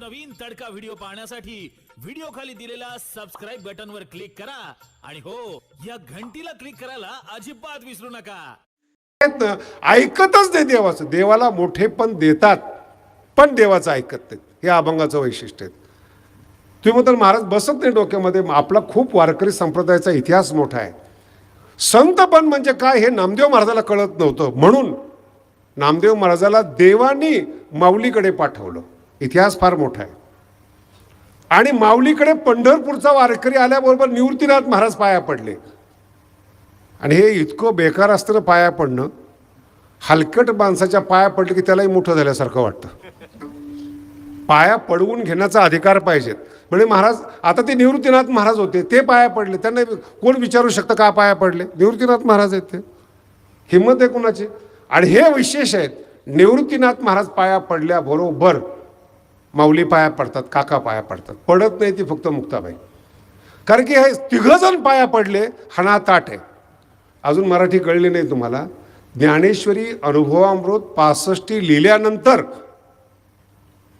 नवनवीन तडका व्हिडिओ पाहण्यासाठी व्हिडिओ खाली दिलेल्या सबस्क्राईब बटन वर क्लिक करा. आणि हो या घंटीला क्लिक करायला अजिबात विसरू नका. ऐकतच नाही देवाचं. देवाला मोठे पण देतात पण देवाचं ऐकत नाहीत. हे अभंगाचं वैशिष्ट्य आहे. तुम्ही म्हणताल महाराज बसत नाही डोक्यामध्ये. आपला खूप वारकरी संप्रदायाचा इतिहास मोठा आहे. संत पण म्हणजे काय हे नामदेव महाराजाला कळत नव्हतं. म्हणून नामदेव महाराजाला देवानी माऊलीकडे पाठवलं. इतिहास फार मोठा आहे. आणि माऊलीकडे पंढरपूरचा वारकरी आल्याबरोबर निवृत्तीनाथ महाराज पाया पडले. आणि हे इतकं बेकार असतं पाया पडणं हलकट माणसाच्या पाया पडलं की त्यालाही मोठं झाल्यासारखं वाटतं. पाया पडवून घेण्याचा अधिकार पाहिजेत. म्हणजे महाराज आता ते निवृत्तीनाथ महाराज होते ते पाया पडले. त्यांना कोण विचारू शकतं का पाया पडले? निवृत्तीनाथ महाराज आहेत ते. हिंमत आहे कोणाची? आणि हे विशेष आहेत निवृत्तीनाथ महाराज पाया पडल्याबरोबर माऊली पाया पडतात काका पाया पडतात. पडत नाही ती फक्त मुक्ताबाई. कारण की हे तिघजण पाया पडले हणा ताट. आहे अजून मराठी कळली नाही तुम्हाला. ज्ञानेश्वरी अनुभवामृत पासष्टी लिहिल्यानंतर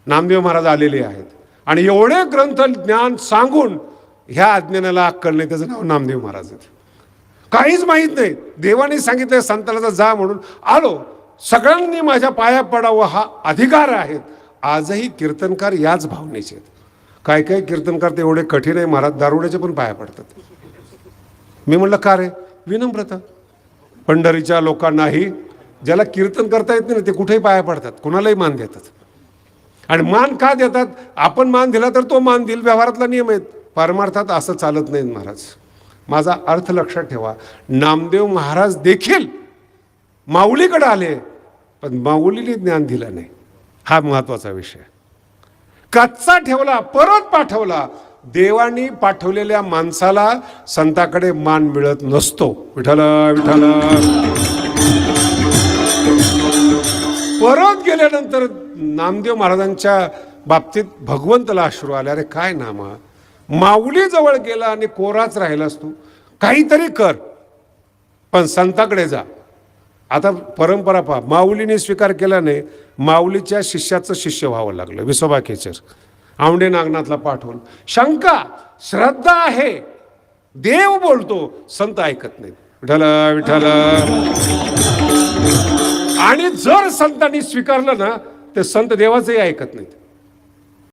नामदेव महाराज आलेले आहेत. आणि एवढे ग्रंथ ज्ञान सांगून ह्या अज्ञानाला अक्कल नाही त्याचं नाव नामदेव महाराज आहे काहीच माहीत नाही. देवाने सांगितलं संताला जा म्हणून. आलो. सगळ्यांनी माझ्या पाया पडावं हा अधिकार आहे. आजही कीर्तनकार याच भावनेचे आहेत. काय काय कीर्तनकार ते एवढे कठीण आहे महाराज दारुड्याचे पण पाया पडतात. मी म्हणलं का रे? विनम्रता. पंढरीच्या लोकांनाही ज्याला कीर्तन करता येत नाही ते कुठेही पाया पडतात कुणालाही मान देतात. आणि मान का देतात? आपण मान दिला तर तो मान देईल व्यवहारातला नियम आहेत. परमार्थात असं चालत नाही महाराज. माझा अर्थ लक्षात ठेवा. नामदेव महाराज देखील माऊलीकडे आले पण माऊलीने ज्ञान दिलं नाही. हा महत्त्वाचा विषय. कच्चा ठेवला परत पाठवला देवानी पाठवलेल्या माणसाला संताकडे मान मिळत नसतो. विठ्ठल विठ्ठल. परत गेल्यानंतर नामदेव महाराजांच्या बाबतीत भगवंतला अश्रू आले अरे काय नामा माऊली जवळ गेला आणि कोराच राहिलास तू. काहीतरी कर पण संताकडे जा. आता परंपरा पहा माऊलीने स्वीकार केल्याने माऊलीच्या शिष्याचं शिष्य व्हावं लागलं विसोबा केचर आवडे नागनाथला पाठवून शंका श्रद्धा आहे. देव बोलतो. संत ऐकत नाहीत. विठ्ठल विठ्ठल. आणि जर संतांनी स्वीकारलं ना ते संत देवाचंही ऐकत नाहीत.